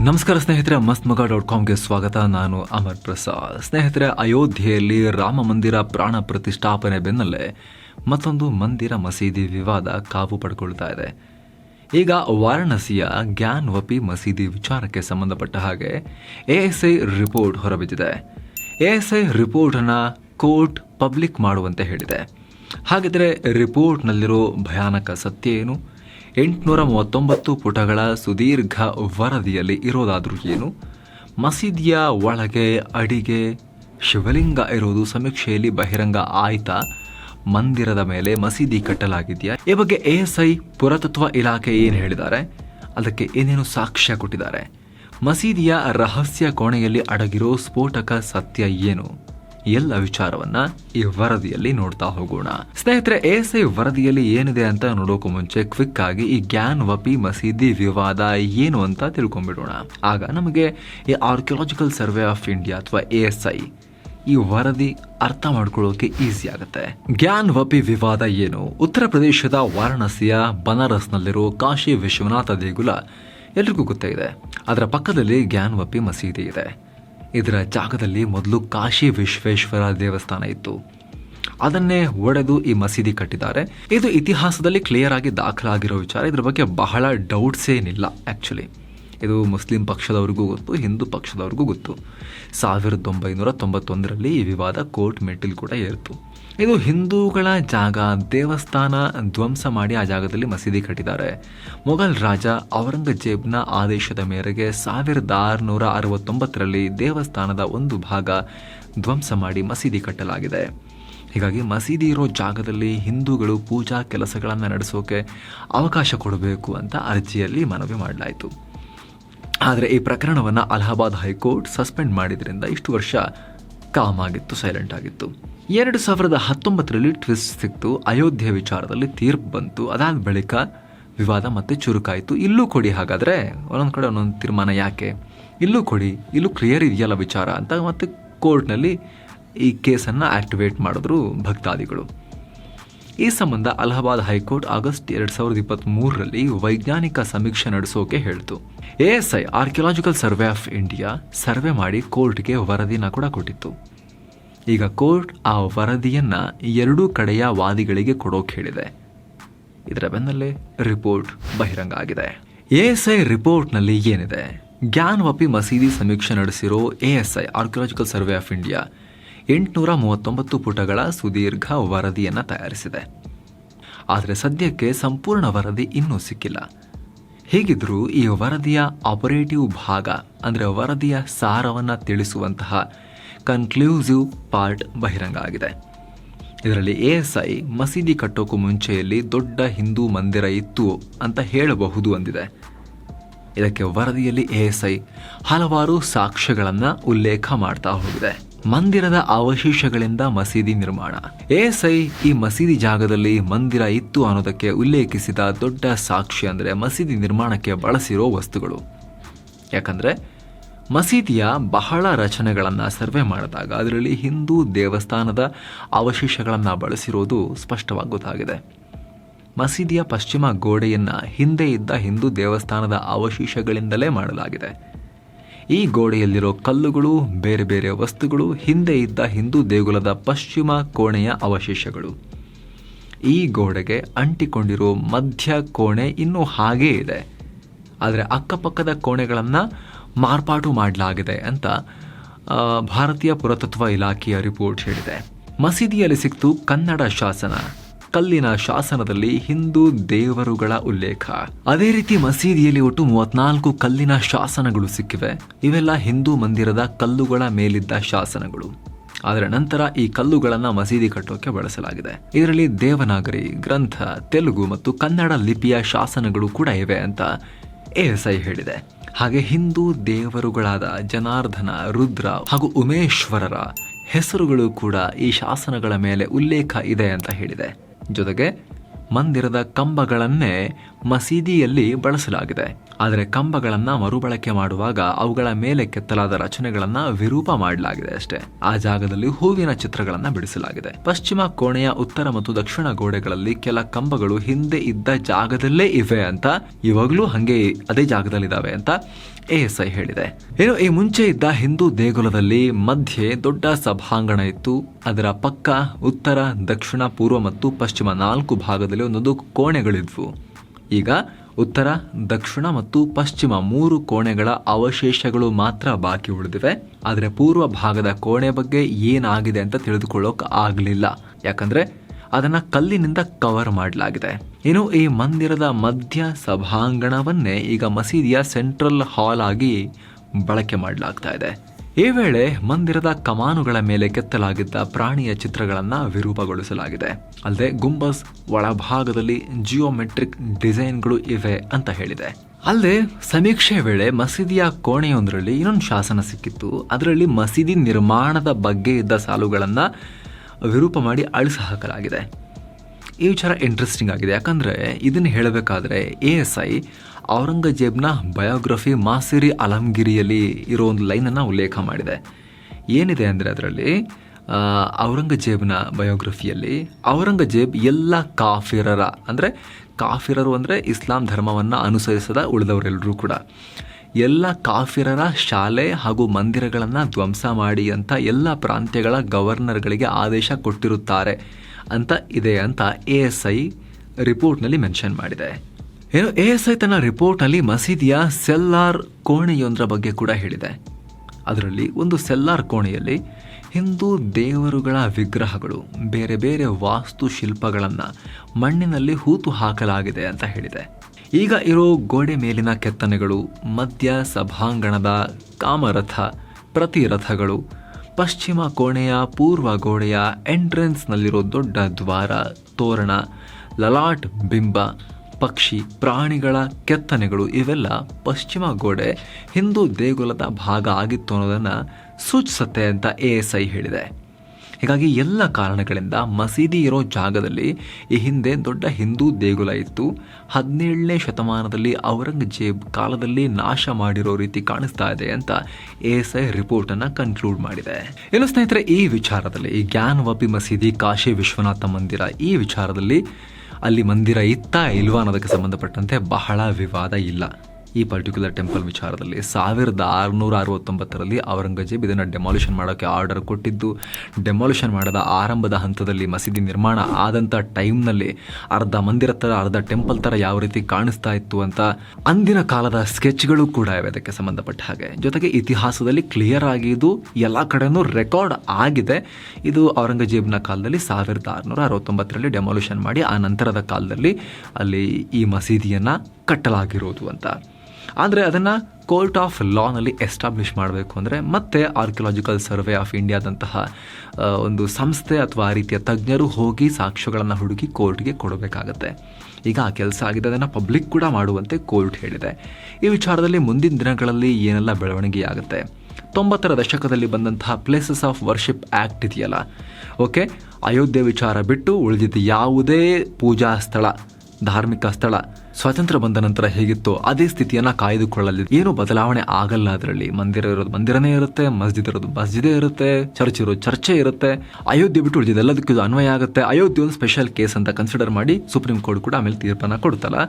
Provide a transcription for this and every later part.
ನಮಸ್ಕಾರ ಸ್ನೇಹಿತರೆ ಮಸ್ತ್ ಮಗ ಡಾಟ್ ಕಾಮ್ಗೆ ಸ್ವಾಗತ. ನಾನು ಅಮರ್ ಪ್ರಸಾದ್. ಸ್ನೇಹಿತರೆ, ಅಯೋಧ್ಯೆಯಲ್ಲಿ ರಾಮ ಮಂದಿರ ಪ್ರಾಣ ಪ್ರತಿಷ್ಠಾಪನೆ ಬೆನ್ನಲ್ಲೇ ಮತ್ತೊಂದು ಮಂದಿರ ಮಸೀದಿ ವಿವಾದ ಕಾವು ಪಡ್ಕೊಳ್ತಾ ಇದೆ. ಈಗ ವಾರಾಣಸಿಯ ಗ್ಯಾನ್ ವಪಿ ಮಸೀದಿ ವಿಚಾರಕ್ಕೆ ಸಂಬಂಧಪಟ್ಟ ಹಾಗೆ ಎಎಸ್ಐ ರಿಪೋರ್ಟ್ ಹೊರಬಿದ್ದಿದೆ. ಎಎಸ್ಐ ರಿಪೋರ್ಟನ್ನು ಕೋರ್ಟ್ ಪಬ್ಲಿಕ್ ಮಾಡುವಂತೆ ಹೇಳಿದೆ. ಹಾಗಿದ್ರೆ ರಿಪೋರ್ಟ್ನಲ್ಲಿರೋ ಭಯಾನಕ ಸತ್ಯ ಏನು? ಎಂಟುನೂರ ಮೂವತ್ತೊಂಬತ್ತು ಪುಟಗಳ ಸುದೀರ್ಘ ವರದಿಯಲ್ಲಿ ಇರೋದಾದರೂ ಏನು? ಮಸೀದಿಯ ಒಳಗೆ ಅಡಿಗೆ, ಶಿವಲಿಂಗ ಇರೋದು ಸಮೀಕ್ಷೆಯಲ್ಲಿ ಬಹಿರಂಗ ಆಯ್ತಾ? ಮಂದಿರದ ಮೇಲೆ ಮಸೀದಿ ಕಟ್ಟಲಾಗಿದೆಯಾ? ಈ ಬಗ್ಗೆ ಎ ಎಸ್ ಐ ಪುರಾತತ್ವ ಇಲಾಖೆ ಏನು ಹೇಳಿದ್ದಾರೆ? ಅದಕ್ಕೆ ಏನೇನು ಸಾಕ್ಷ್ಯ ಕೊಟ್ಟಿದ್ದಾರೆ? ಮಸೀದಿಯ ರಹಸ್ಯ ಕೋಣೆಯಲ್ಲಿ ಅಡಗಿರೋ ಸ್ಫೋಟಕ ಸತ್ಯ ಏನು? ಎಲ್ಲ ವಿಚಾರವನ್ನ ಈ ವರದಿಯಲ್ಲಿ ನೋಡ್ತಾ ಹೋಗೋಣ. ಸ್ನೇಹಿತರೆ ಎಎಸ್ಐ ವರದಿಯಲ್ಲಿ ಏನಿದೆ ಅಂತ ನೋಡೋಕು ಮುಂಚೆ ಕ್ವಿಕ್ ಆಗಿ ಈ ಗ್ಯಾನ್ ವಪಿ ಮಸೀದಿ ವಿವಾದ ಏನು ಅಂತ ತಿಳ್ಕೊಂಡ್ಬಿಡೋಣ ಆಗ ನಮಗೆ ಈ ಆರ್ಕಿಯಾಲಜಿಕಲ್ ಸರ್ವೆ ಆಫ್ ಇಂಡಿಯಾ ಅಥವಾ ಎಎಸ್ಐ ಈ ವರದಿ ಅರ್ಥ ಮಾಡ್ಕೊಳ್ಳೋಕೆ ಈಸಿ ಆಗುತ್ತೆ. ಗ್ಯಾನ್ ವಪಿ ವಿವಾದ ಏನು? ಉತ್ತರ ಪ್ರದೇಶದ ವಾರಾಣಸಿಯ ಬನಾರಸ್ನಲ್ಲಿರೋ ಕಾಶಿ ವಿಶ್ವನಾಥ ದೇಗುಲ ಎಲ್ರಿಗೂ ಗೊತ್ತೇ ಅದರ ಪಕ್ಕದಲ್ಲಿ ಗ್ಯಾನ್ ವಪಿ ಮಸೀದಿ ಇದೆ. ಇದರ ಜಾಗದಲ್ಲಿ ಮೊದಲು ಕಾಶಿ ವಿಶ್ವೇಶ್ವರ ದೇವಸ್ಥಾನ ಇತ್ತು. ಅದನ್ನೇ ಒಡೆದು ಈ ಮಸೀದಿ ಕಟ್ಟಿದ್ದಾರೆ. ಇದು ಇತಿಹಾಸದಲ್ಲಿ ಕ್ಲಿಯರ್ ಆಗಿ ದಾಖಲಾಗಿರೋ ವಿಚಾರ. ಇದ್ರ ಬಗ್ಗೆ ಬಹಳ ಡೌಟ್ಸ್ ಏನಿಲ್ಲ ಆ್ಯಕ್ಚುಲಿ ಇದು ಮುಸ್ಲಿಂ ಪಕ್ಷದವ್ರಿಗೂ ಗೊತ್ತು, ಹಿಂದೂ ಪಕ್ಷದವ್ರಿಗೂ ಗೊತ್ತು. ಸಾವಿರದ ಒಂಬೈನೂರ ತೊಂಬತ್ತೊಂದರಲ್ಲಿ ಈ ವಿವಾದ ಕೋರ್ಟ್ ಮೆಟ್ಟಿಲು ಕೂಡ ಏರಿತು. ಇದು ಹಿಂದೂಗಳ ಜಾಗ, ದೇವಸ್ಥಾನ ಧ್ವಂಸ ಮಾಡಿ ಆ ಜಾಗದಲ್ಲಿ ಮಸೀದಿ ಕಟ್ಟಿದ್ದಾರೆ. ಮೊಘಲ್ ರಾಜ ಔರಂಗಜೇಬ್ನ ಆದೇಶದ ಮೇರೆಗೆ ಸಾವಿರದ ಆರುನೂರ ಅರವತ್ತೊಂಬತ್ತರಲ್ಲಿ ದೇವಸ್ಥಾನದ ಒಂದು ಭಾಗ ಧ್ವಂಸ ಮಾಡಿ ಮಸೀದಿ ಕಟ್ಟಲಾಗಿದೆ. ಹೀಗಾಗಿ ಮಸೀದಿ ಇರೋ ಜಾಗದಲ್ಲಿ ಹಿಂದೂಗಳು ಪೂಜಾ ಕೆಲಸಗಳನ್ನು ನಡೆಸೋಕೆ ಅವಕಾಶ ಕೊಡಬೇಕು ಅಂತ ಅರ್ಜಿಯಲ್ಲಿ ಮನವಿ ಮಾಡಲಾಯಿತು. ಆದರೆ ಈ ಪ್ರಕರಣವನ್ನು ಅಲಹಾಬಾದ್ ಹೈಕೋರ್ಟ್ ಸಸ್ಪೆಂಡ್ ಮಾಡಿದ್ರಿಂದ ಇಷ್ಟು ವರ್ಷ ಕಾಮ್ ಆಗಿತ್ತು ಸೈಲೆಂಟ್ ಆಗಿತ್ತು. ಎರಡು ಸಾವಿರದ ಹತ್ತೊಂಬತ್ತರಲ್ಲಿ ಟ್ವಿಸ್ಟ್ ಸಿಕ್ತು, ಅಯೋಧ್ಯೆ ವಿಚಾರದಲ್ಲಿ ತೀರ್ಪು ಬಂತು, ಅದಾದ ಬಳಿಕ ವಿವಾದ ಮತ್ತೆ ಚುರುಕಾಯಿತು. ಇಲ್ಲೂ ಕೊಡಿ ಹಾಗಾದರೆ, ಒಂದೊಂದು ಕಡೆ ಒಂದೊಂದು ತೀರ್ಮಾನ ಯಾಕೆ? ಇಲ್ಲೂ ಕೊಡಿ, ಇಲ್ಲೂ ಕ್ಲಿಯರ್ ಇದೆಯಲ್ಲ ವಿಚಾರ ಅಂತ ಮತ್ತೆ ಕೋರ್ಟ್ನಲ್ಲಿ ಈ ಕೇಸನ್ನು ಆಕ್ಟಿವೇಟ್ ಮಾಡಿದ್ರು ಭಕ್ತಾದಿಗಳು. ಈ ಸಂಬಂಧ ಅಲಹಾಬಾದ್ ಹೈಕೋರ್ಟ್ ಆಗಸ್ಟ್ ಎರಡ್ ಸಾವಿರದ ಇಪ್ಪತ್ತ್ ಮೂರರಲ್ಲಿ ವೈಜ್ಞಾನಿಕ ಸಮೀಕ್ಷೆ ನಡೆಸೋಕೆ ಹೇಳಿತು. ASI Archaeological Survey of India survey ಮಾಡಿ ಕೋರ್ಟ್ಗೆ ವರದಿನ ಕೂಡ ಕೊಟ್ಟಿತ್ತು. ಈಗ ಕೋರ್ಟ್ ಆ ವರದಿಯನ್ನು ಎರಡೂ ಕಡೆಯ ವಾದಿಗಳಿಗೆ ಕೊಡೋಕೆ ಹೇಳಿದೆ. ಇದರ ಬೆನ್ನಲ್ಲೇ ರಿಪೋರ್ಟ್ ಬಹಿರಂಗ ಆಗಿದೆ. ಎಎಸ್ಐ ರಿಪೋರ್ಟ್ನಲ್ಲಿ ಏನಿದೆ? ಗ್ಯಾನ್ ವಪಿ ಮಸೀದಿ ಸಮೀಕ್ಷೆ ನಡೆಸಿರೋ ASI Archaeological Survey of India ಎಂಟುನೂರ ಮೂವತ್ತೊಂಬತ್ತು ಪುಟಗಳ ಸುದೀರ್ಘ ವರದಿಯನ್ನು ತಯಾರಿಸಿದೆ. ಆದರೆ ಸದ್ಯಕ್ಕೆ ಸಂಪೂರ್ಣ ವರದಿ ಇನ್ನೂ ಸಿಕ್ಕಿಲ್ಲ. ಹೇಗಿದ್ರೂ ಈ ವರದಿಯ ಆಪರೇಟಿವ್ ಭಾಗ, ಅಂದರೆ ವರದಿಯ ಸಾರವನ್ನು ತಿಳಿಸುವಂತಹ ಕನ್ಕ್ಲೂಸಿವ್ ಪಾರ್ಟ್ ಬಹಿರಂಗ ಆಗಿದೆ. ಇದರಲ್ಲಿ ಎ ಎಸ್ ಐ ಮಸೀದಿ ಕಟ್ಟೋಕ್ಕೂ ಮುಂಚೆಯಲ್ಲಿ ದೊಡ್ಡ ಹಿಂದೂ ಮಂದಿರ ಇತ್ತು ಅಂತ ಹೇಳಬಹುದು ಅಂದಿದೆ. ಇದಕ್ಕೆ ವರದಿಯಲ್ಲಿ ಎ ಎಸ್ ಐ ಹಲವಾರು ಸಾಕ್ಷ್ಯಗಳನ್ನು ಉಲ್ಲೇಖ ಮಾಡ್ತಾ ಹೋಗಿದೆ. ಮಂದಿರದ ಅವಶೇಷಗಳಿಂದ ಮಸೀದಿ ನಿರ್ಮಾಣ. ಎಎಸ್ಐ ಈ ಮಸೀದಿ ಜಾಗದಲ್ಲಿ ಮಂದಿರ ಇತ್ತು ಅನ್ನೋದಕ್ಕೆ ಉಲ್ಲೇಖಿಸಿದ ದೊಡ್ಡ ಸಾಕ್ಷಿ ಅಂದರೆ ಮಸೀದಿ ನಿರ್ಮಾಣಕ್ಕೆ ಬಳಸಿರೋ ವಸ್ತುಗಳು. ಯಾಕಂದರೆ ಮಸೀದಿಯ ಬಹಳ ರಚನೆಗಳನ್ನು ಸರ್ವೆ ಮಾಡಿದಾಗ ಅದರಲ್ಲಿ ಹಿಂದೂ ದೇವಸ್ಥಾನದ ಅವಶೇಷಗಳನ್ನು ಬಳಸಿರೋದು ಸ್ಪಷ್ಟವಾಗಿ ಗೊತ್ತಾಗಿದೆ. ಮಸೀದಿಯ ಪಶ್ಚಿಮ ಗೋಡೆಯನ್ನು ಹಿಂದೆ ಇದ್ದ ಹಿಂದೂ ದೇವಸ್ಥಾನದ ಅವಶೇಷಗಳಿಂದಲೇ ಮಾಡಲಾಗಿದೆ. ಈ ಗೋಡೆಯಲ್ಲಿರೋ ಕಲ್ಲುಗಳು, ಬೇರೆ ಬೇರೆ ವಸ್ತುಗಳು, ಹಿಂದೆ ಇದ್ದ ಹಿಂದೂ ದೇಗುಲದ ಪಶ್ಚಿಮ ಕೋಣೆಯ ಅವಶೇಷಗಳು. ಈ ಗೋಡೆಗೆ ಅಂಟಿಕೊಂಡಿರೋ ಮಧ್ಯ ಕೋಣೆ ಇನ್ನೂ ಹಾಗೇ ಇದೆ. ಆದರೆ ಅಕ್ಕಪಕ್ಕದ ಕೋಣೆಗಳನ್ನು ಮಾರ್ಪಾಟು ಮಾಡಲಾಗಿದೆ ಅಂತ ಭಾರತೀಯ ಪುರಾತತ್ವ ಇಲಾಖೆಯ ರಿಪೋರ್ಟ್ ಹೇಳಿದೆ. ಮಸೀದಿಯಲ್ಲಿ ಸಿಕ್ತು ಕನ್ನಡ ಶಾಸನ. ಕಲ್ಲಿನ ಶಾಸನದಲ್ಲಿ ಹಿಂದೂ ದೇವರುಗಳ ಉಲ್ಲೇಖ. ಅದೇ ರೀತಿ ಮಸೀದಿಯಲ್ಲಿ ಒಟ್ಟು ಮೂವತ್ನಾಲ್ಕು ಕಲ್ಲಿನ ಶಾಸನಗಳು ಸಿಕ್ಕಿವೆ. ಇವೆಲ್ಲ ಹಿಂದೂ ಮಂದಿರದ ಕಲ್ಲುಗಳ ಮೇಲಿದ್ದ ಶಾಸನಗಳು. ಆದರೆ ನಂತರ ಈ ಕಲ್ಲುಗಳನ್ನು ಮಸೀದಿ ಕಟ್ಟೋಕೆ ಬಳಸಲಾಗಿದೆ. ಇದರಲ್ಲಿ ದೇವನಾಗರಿ, ಗ್ರಂಥ, ತೆಲುಗು ಮತ್ತು ಕನ್ನಡ ಲಿಪಿಯ ಶಾಸನಗಳು ಕೂಡ ಇವೆ ಅಂತ ಎಎಸ್ಐ ಹೇಳಿದೆ. ಹಾಗೆ ಹಿಂದೂ ದೇವರುಗಳಾದ ಜನಾರ್ದನ, ರುದ್ರ ಹಾಗೂ ಉಮೇಶ್ವರರ ಹೆಸರುಗಳು ಕೂಡ ಈ ಶಾಸನಗಳ ಮೇಲೆ ಉಲ್ಲೇಖ ಇದೆ ಅಂತ ಹೇಳಿದೆ. ಜೊತೆಗೆ ಮಂದಿರದ ಕಂಬಗಳನ್ನೇ ಮಸೀದಿಯಲ್ಲಿ ಬಳಸಲಾಗಿದೆ. ಆದರೆ ಕಂಬಗಳನ್ನು ಮರುಬಳಕೆ ಮಾಡುವಾಗ ಅವುಗಳ ಮೇಲೆ ಕೆತ್ತಲಾದ ರಚನೆಗಳನ್ನು ವಿರೂಪ ಮಾಡಲಾಗಿದೆ ಅಷ್ಟೇ. ಆ ಜಾಗದಲ್ಲಿ ಹೂವಿನ ಚಿತ್ರಗಳನ್ನು ಬಿಡಿಸಲಾಗಿದೆ. ಪಶ್ಚಿಮ ಕೋಣೆಯ ಉತ್ತರ ಮತ್ತು ದಕ್ಷಿಣ ಗೋಡೆಗಳಲ್ಲಿ ಕೆಲ ಕಂಬಗಳು ಹಿಂದೆ ಇದ್ದ ಜಾಗದಲ್ಲೇ ಇವೆ ಅಂತ ಇವಾಗಲೂ ಹಂಗೆ ಅದೇ ಜಾಗದಲ್ಲಿದ್ದಾವೆ ಅಂತ ಎಎಸ್ಐ ಹೇಳಿದೆ. ಏನು ಈ ಮುಂಚೆ ಇದ್ದ ಹಿಂದೂ ದೇಗುಲದಲ್ಲಿ ಮಧ್ಯೆ ದೊಡ್ಡ ಸಭಾಂಗಣ ಇತ್ತು. ಅದರ ಪಕ್ಕ ಉತ್ತರ, ದಕ್ಷಿಣ, ಪೂರ್ವ ಮತ್ತು ಪಶ್ಚಿಮ ನಾಲ್ಕು ಭಾಗದಲ್ಲಿ ಒಂದೊಂದು ಕೋಣೆಗಳಿದ್ವು. ಈಗ ಉತ್ತರ, ದಕ್ಷಿಣ ಮತ್ತು ಪಶ್ಚಿಮ ಮೂರು ಕೋಣೆಗಳ ಅವಶೇಷಗಳು ಮಾತ್ರ ಬಾಕಿ ಉಳಿದಿವೆ. ಆದರೆ ಪೂರ್ವ ಭಾಗದ ಕೋಣೆ ಬಗ್ಗೆ ಏನಾಗಿದೆ ಅಂತ ತಿಳಿದುಕೊಳ್ಳೋಕೆ ಆಗಲಿಲ್ಲ. ಯಾಕಂದರೆ ಅದನ್ನು ಕಲ್ಲಿನಿಂದ ಕವರ್ ಮಾಡಲಾಗಿದೆ. ಇನ್ನು ಈ ಮಂದಿರದ ಮಧ್ಯ ಸಭಾಂಗಣವನ್ನೇ ಈಗ ಮಸೀದಿಯ ಸೆಂಟ್ರಲ್ ಹಾಲ್ ಆಗಿ ಬಳಕೆ ಮಾಡಲಾಗ್ತಾ ಇದೆ. ಈ ವೇಳೆ ಮಂದಿರದ ಕಮಾನುಗಳ ಮೇಲೆ ಕೆತ್ತಲಾಗಿದ್ದ ಪ್ರಾಣಿಯ ಚಿತ್ರಗಳನ್ನು ವಿರೂಪಗೊಳಿಸಲಾಗಿದೆ. ಅಲ್ಲದೆ ಗುಂಬಸ್ ಒಳಭಾಗದಲ್ಲಿ ಜಿಯೋಮೆಟ್ರಿಕ್ ಡಿಸೈನ್ಗಳು ಇವೆ ಅಂತ ಹೇಳಿದೆ. ಅಲ್ಲದೆ ಸಮೀಕ್ಷೆ ವೇಳೆ ಮಸೀದಿಯ ಕೋಣೆಯೊಂದರಲ್ಲಿ ಇನ್ನೊಂದು ಶಾಸನ ಸಿಕ್ಕಿತ್ತು. ಅದರಲ್ಲಿ ಮಸೀದಿ ನಿರ್ಮಾಣದ ಬಗ್ಗೆ ಇದ್ದ ಸಾಲುಗಳನ್ನು ವಿರೂಪ ಮಾಡಿ ಅಳಿಸಿ ಹಾಕಲಾಗಿದೆ ಈ ವಿಚಾರ ಇಂಟ್ರೆಸ್ಟಿಂಗ್ ಆಗಿದೆ. ಯಾಕಂದರೆ ಇದನ್ನು ಹೇಳಬೇಕಾದ್ರೆ ಎ ಎಸ್ ಐ ಔರಂಗಜೇಬ್ನ ಬಯೋಗ್ರಫಿ ಮಾಸಿರಿ ಅಲಂಗಿರಿಯಲ್ಲಿ ಇರೋ ಒಂದು ಲೈನನ್ನು ಉಲ್ಲೇಖ ಮಾಡಿದೆ. ಏನಿದೆ ಅಂದರೆ ಅದರಲ್ಲಿ ಔರಂಗಜೇಬ್ನ ಬಯೋಗ್ರಫಿಯಲ್ಲಿ ಔರಂಗಜೇಬ್ ಎಲ್ಲ ಕಾಫಿರರ, ಅಂದರೆ ಕಾಫಿರರು ಅಂದರೆ ಇಸ್ಲಾಂ ಧರ್ಮವನ್ನು ಅನುಸರಿಸದ ಉಳಿದವರೆಲ್ಲರೂ ಕೂಡ. ಎಲ್ಲ ಕಾಫಿರರ ಶಾಲೆ ಹಾಗೂ ಮಂದಿರಗಳನ್ನು ಧ್ವಂಸ ಮಾಡಿ ಅಂತ ಎಲ್ಲ ಪ್ರಾಂತ್ಯಗಳ ಗವರ್ನರ್ಗಳಿಗೆ ಆದೇಶ ಕೊಟ್ಟಿರುತ್ತಾರೆ. ಅಂತ ಇದೆ ಅಂತ ಎ ಎಸ್ ಐ ರಿಪೋರ್ಟ್ನಲ್ಲಿ ಮೆನ್ಷನ್ ಮಾಡಿದೆ. ಏನು ಎ ಎಸ್ ಐ ತನ್ನ ರಿಪೋರ್ಟ್ನಲ್ಲಿ ಮಸೀದಿಯ ಸೆಲ್ಲಾರ್ ಕೋಣೆಯೊಂದರ ಬಗ್ಗೆ ಕೂಡ ಹೇಳಿದೆ. ಅದರಲ್ಲಿ ಒಂದು ಸೆಲ್ಲಾರ್ ಕೋಣೆಯಲ್ಲಿ ಹಿಂದೂ ದೇವರುಗಳ ವಿಗ್ರಹಗಳು, ಬೇರೆ ಬೇರೆ ವಾಸ್ತುಶಿಲ್ಪಗಳನ್ನು ಮಣ್ಣಿನಲ್ಲಿ ಹೂತು ಹಾಕಲಾಗಿದೆ ಅಂತ ಹೇಳಿದೆ. ಈಗ ಇರೋ ಗೋಡೆ ಮೇಲಿನ ಕೆತ್ತನೆಗಳು ಮಧ್ಯ ಸಭಾಂಗಣದ ಕಾಮರಥ, ಪ್ರತಿರಥಗಳು ಪಶ್ಚಿಮ ಕೋಣೆಯ ಪೂರ್ವ ಗೋಡೆಯ ಎಂಟ್ರೆನ್ಸ್ನಲ್ಲಿರೋ ದೊಡ್ಡ ದ್ವಾರ, ತೋರಣ, ಲಲಾಟ್ ಬಿಂಬ, ಪಕ್ಷಿ, ಪ್ರಾಣಿಗಳ ಕೆತ್ತನೆಗಳು ಇವೆಲ್ಲ ಪಶ್ಚಿಮ ಗೋಡೆ ಹಿಂದೂ ದೇಗುಲದ ಭಾಗ ಆಗಿತ್ತು ಅನ್ನೋದನ್ನು ಸೂಚಿಸುತ್ತೆ ಅಂತ ಎ ಎಸ್ ಐ ಹೇಳಿದೆ. ಹೀಗಾಗಿ ಎಲ್ಲ ಕಾರಣಗಳಿಂದ ಮಸೀದಿ ಇರೋ ಜಾಗದಲ್ಲಿ ಈ ಹಿಂದೆ ದೊಡ್ಡ ಹಿಂದೂ ದೇಗುಲ ಇತ್ತು. ಹದಿನೇಳನೇ ಶತಮಾನದಲ್ಲಿ ಔರಂಗಜೇಬ್ ಕಾಲದಲ್ಲಿ ನಾಶ ಮಾಡಿರೋ ರೀತಿ ಕಾಣಿಸ್ತಾ ಇದೆ ಅಂತ ಎಸ್ ಐ ರಿಪೋರ್ಟನ್ನು ಕನ್ಕ್ಲೂಡ್ ಮಾಡಿದೆ. ಇನ್ನು ಸ್ನೇಹಿತರೆ, ಈ ವಿಚಾರದಲ್ಲಿ ಈ ಜ್ಞಾನವಾಪಿ ಮಸೀದಿ ಕಾಶಿ ವಿಶ್ವನಾಥ ಮಂದಿರ ಈ ವಿಚಾರದಲ್ಲಿ ಅಲ್ಲಿ ಮಂದಿರ ಇತ್ತಾ ಇಲ್ವಾ ಅನ್ನೋದಕ್ಕೆ ಸಂಬಂಧಪಟ್ಟಂತೆ ಬಹಳ ವಿವಾದ ಇಲ್ಲ. ಈ ಪರ್ಟಿಕ್ಯುಲರ್ ಟೆಂಪಲ್ ವಿಚಾರದಲ್ಲಿ ಸಾವಿರದ ಆರುನೂರ ಅರವತ್ತೊಂಬತ್ತರಲ್ಲಿ ಔರಂಗಜೇಬ್ ಇದನ್ನು ಡೆಮಾಲಿಷನ್ ಮಾಡೋಕ್ಕೆ ಆರ್ಡರ್ ಕೊಟ್ಟಿದ್ದು. ಡೆಮಾಲಿಷನ್ ಮಾಡದ ಆರಂಭದ ಹಂತದಲ್ಲಿ ಮಸೀದಿ ನಿರ್ಮಾಣ ಆದಂಥ ಟೈಮ್ನಲ್ಲಿ ಅರ್ಧ ಮಂದಿರ ಥರ ಅರ್ಧ ಟೆಂಪಲ್ ಥರ ಯಾವ ರೀತಿ ಕಾಣಿಸ್ತಾ ಇತ್ತು ಅಂತ ಅಂದಿನ ಕಾಲದ ಸ್ಕೆಚ್ಗಳು ಕೂಡ ಇವೆ ಅದಕ್ಕೆ ಸಂಬಂಧಪಟ್ಟ ಹಾಗೆ. ಜೊತೆಗೆ ಇತಿಹಾಸದಲ್ಲಿ ಕ್ಲಿಯರ್ ಆಗಿ ಇದು ಎಲ್ಲ ಕಡೆಯೂ ರೆಕಾರ್ಡ್ ಆಗಿದೆ. ಇದು ಔರಂಗಜೇಬ್ನ ಕಾಲದಲ್ಲಿ ಸಾವಿರದ ಆರುನೂರ ಅರವತ್ತೊಂಬತ್ತರಲ್ಲಿ ಡೆಮಾಲಿಷನ್ ಮಾಡಿ ಆ ನಂತರದ ಕಾಲದಲ್ಲಿ ಅಲ್ಲಿ ಈ ಮಸೀದಿಯನ್ನು ಕಟ್ಟಲಾಗಿರೋದು ಅಂತ. ಆದರೆ ಅದನ್ನು ಕೋರ್ಟ್ ಆಫ್ ಲಾನಲ್ಲಿ ಎಸ್ಟಾಬ್ಲಿಷ್ ಮಾಡಬೇಕು ಅಂದರೆ ಮತ್ತೆ ಆರ್ಕಿಯಾಲಜಿಕಲ್ ಸರ್ವೆ ಆಫ್ ಇಂಡಿಯಾದಂತಹ ಒಂದು ಸಂಸ್ಥೆ ಅಥವಾ ಆ ರೀತಿಯ ತಜ್ಞರು ಹೋಗಿ ಸಾಕ್ಷ್ಯಗಳನ್ನು ಹುಡುಕಿ ಕೋರ್ಟ್ಗೆ ಕೊಡಬೇಕಾಗತ್ತೆ. ಈಗ ಆ ಕೆಲಸ ಆಗಿದೆ, ಅದನ್ನು ಪಬ್ಲಿಕ್ ಕೂಡ ಮಾಡುವಂತೆ ಕೋರ್ಟ್ ಹೇಳಿದೆ. ಈ ವಿಚಾರದಲ್ಲಿ ಮುಂದಿನ ದಿನಗಳಲ್ಲಿ ಏನೆಲ್ಲ ಬೆಳವಣಿಗೆ ಆಗುತ್ತೆ? ತೊಂಬತ್ತರ ದಶಕದಲ್ಲಿ ಬಂದಂತಹ ಪ್ಲೇಸಸ್ ಆಫ್ ವರ್ಷಿಪ್ ಆ್ಯಕ್ಟ್ ಇದೆಯಲ್ಲ, ಓಕೆ? ಅಯೋಧ್ಯೆ ವಿಚಾರ ಬಿಟ್ಟು ಉಳಿದಿದ್ದ ಯಾವುದೇ ಪೂಜಾ ಸ್ಥಳ, ಧಾರ್ಮಿಕ ಸ್ಥಳ ಸ್ವಾತಂತ್ರ್ಯ ಬಂದ ನಂತರ ಹೇಗಿತ್ತೋ ಅದೇ ಸ್ಥಿತಿಯನ್ನು ಕಾಯ್ದುಕೊಳ್ಳಲಿ ಏನು ಬದಲಾವಣೆ ಆಗಲ್ಲ ಅದರಲ್ಲಿ. ಮಂದಿರ ಇರೋದು ಮಂದಿರನೇ ಇರುತ್ತೆ, ಮಸ್ಜಿದ್ ಇರೋದು ಮಸ್ಜಿದೇ ಇರುತ್ತೆ, ಚರ್ಚ್ ಇರೋದು ಚರ್ಚೆ ಇರುತ್ತೆ. ಅಯೋಧ್ಯೆ ಬಿಟ್ಟು ಉಳಿದಿದೆ ಎಲ್ಲದಕ್ಕೂ ಅನ್ವಯ ಆಗುತ್ತೆ. ಅಯೋಧ್ಯೆ ಒಂದು ಸ್ಪೆಷಲ್ ಕೇಸ್ ಅಂತ ಕನ್ಸಿಡರ್ ಮಾಡಿ ಸುಪ್ರೀಂ ಕೋರ್ಟ್ ಕೂಡ ಆಮೇಲೆ ತೀರ್ಪನ್ನು ಕೊಡುತ್ತಲ್ಲ.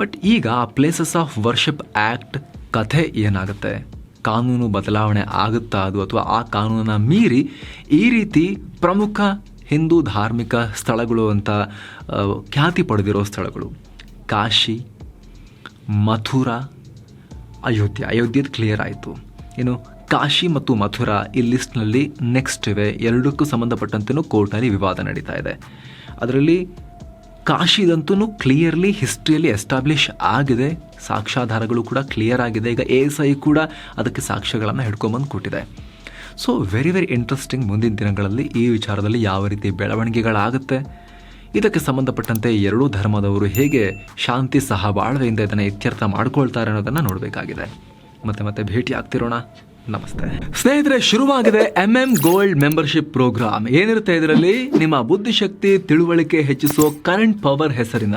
ಬಟ್ ಈಗ ಪ್ಲೇಸಸ್ ಆಫ್ ವರ್ಷಿಪ್ ಆ್ಯಕ್ಟ್ ಕಥೆ ಏನಾಗುತ್ತೆ? ಕಾನೂನು ಬದಲಾವಣೆ ಆಗುತ್ತಾ ಅದು ಅಥವಾ ಆ ಕಾನೂನನ್ನ ಮೀರಿ ಈ ರೀತಿ ಪ್ರಮುಖ ಹಿಂದೂ ಧಾರ್ಮಿಕ ಸ್ಥಳಗಳು ಅಂತ ಖ್ಯಾತಿ ಪಡೆದಿರೋ ಸ್ಥಳಗಳು. ಕಾಶಿ, ಮಥುರಾ, ಅಯೋಧ್ಯೆ. ಅಯೋಧ್ಯೆದು ಕ್ಲಿಯರ್ ಆಯಿತು. ಏನು, ಕಾಶಿ ಮತ್ತು ಮಥುರಾ ಈ ಲಿಸ್ಟ್ನಲ್ಲಿ ನೆಕ್ಸ್ಟ್ ಇವೆ. ಎರಡಕ್ಕೂ ಸಂಬಂಧಪಟ್ಟಂತೆಯೂ ಕೋರ್ಟ್ನಲ್ಲಿ ವಿವಾದ ನಡೀತಾ ಇದೆ. ಅದರಲ್ಲಿ ಕಾಶಿದಂತೂ ಕ್ಲಿಯರ್ಲಿ ಹಿಸ್ಟ್ರಿಯಲ್ಲಿ ಎಸ್ಟಾಬ್ಲಿಷ್ ಆಗಿದೆ. ಸಾಕ್ಷ್ಯಾಧಾರಗಳು ಕೂಡ ಕ್ಲಿಯರ್ ಆಗಿದೆ. ಈಗ ಎ ಎಸ್ ಐ ಕೂಡ ಅದಕ್ಕೆ ಸಾಕ್ಷ್ಯಗಳನ್ನು ಹಿಡ್ಕೊಂಬಂದು ಕೊಟ್ಟಿದೆ. ಸೊ ವೆರಿ ವೆರಿ ಇಂಟ್ರೆಸ್ಟಿಂಗ್ ಮುಂದಿನ ದಿನಗಳಲ್ಲಿ ಈ ವಿಚಾರದಲ್ಲಿ ಯಾವ ರೀತಿ ಬೆಳವಣಿಗೆಗಳಾಗುತ್ತೆ? ಇದಕ್ಕೆ ಸಂಬಂಧಪಟ್ಟಂತೆ ಎರಡೂ ಧರ್ಮದವರು ಹೇಗೆ ಶಾಂತಿ ಸಹ ಬಾಳ್ವೆಯಿಂದ ಇದನ್ನು ಇತ್ಯರ್ಥ ಮಾಡ್ಕೊಳ್ತಾರೆ ಅನ್ನೋದನ್ನು ನೋಡಬೇಕಾಗಿದೆ. ಮತ್ತೆ ಮತ್ತೆ ಭೇಟಿ ಆಗ್ತಿರೋಣ. ನಮಸ್ತೆ. ಸ್ನೇಹಿತರೆ, ಶುರುವಾಗಿದೆ M M gold membership programme ಏನಿರುತ್ತೆ ಇದರಲ್ಲಿ? ನಿಮ್ಮ ಬುದ್ಧಿಶಕ್ತಿ, ತಿಳುವಳಿಕೆ ಹೆಚ್ಚಿಸೋ ಕರೆಂಟ್ ಪವರ್ ಹೆಸರಿನ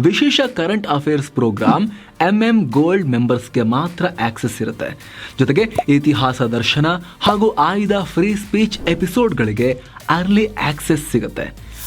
ವಿಶೇಷ current affairs programme M M gold ಮೆಂಬರ್ಸ್ಗೆ ಮಾತ್ರ ಆಕ್ಸೆಸ್ ಇರುತ್ತೆ. ಜೊತೆಗೆ ಇತಿಹಾಸ ದರ್ಶನ ಹಾಗೂ ಆಯ್ದ ಫ್ರೀ ಸ್ಪೀಚ್ ಎಪಿಸೋಡ್ಗಳಿಗೆ ಅರ್ಲಿ ಆಕ್ಸೆಸ್ ಸಿಗುತ್ತೆ.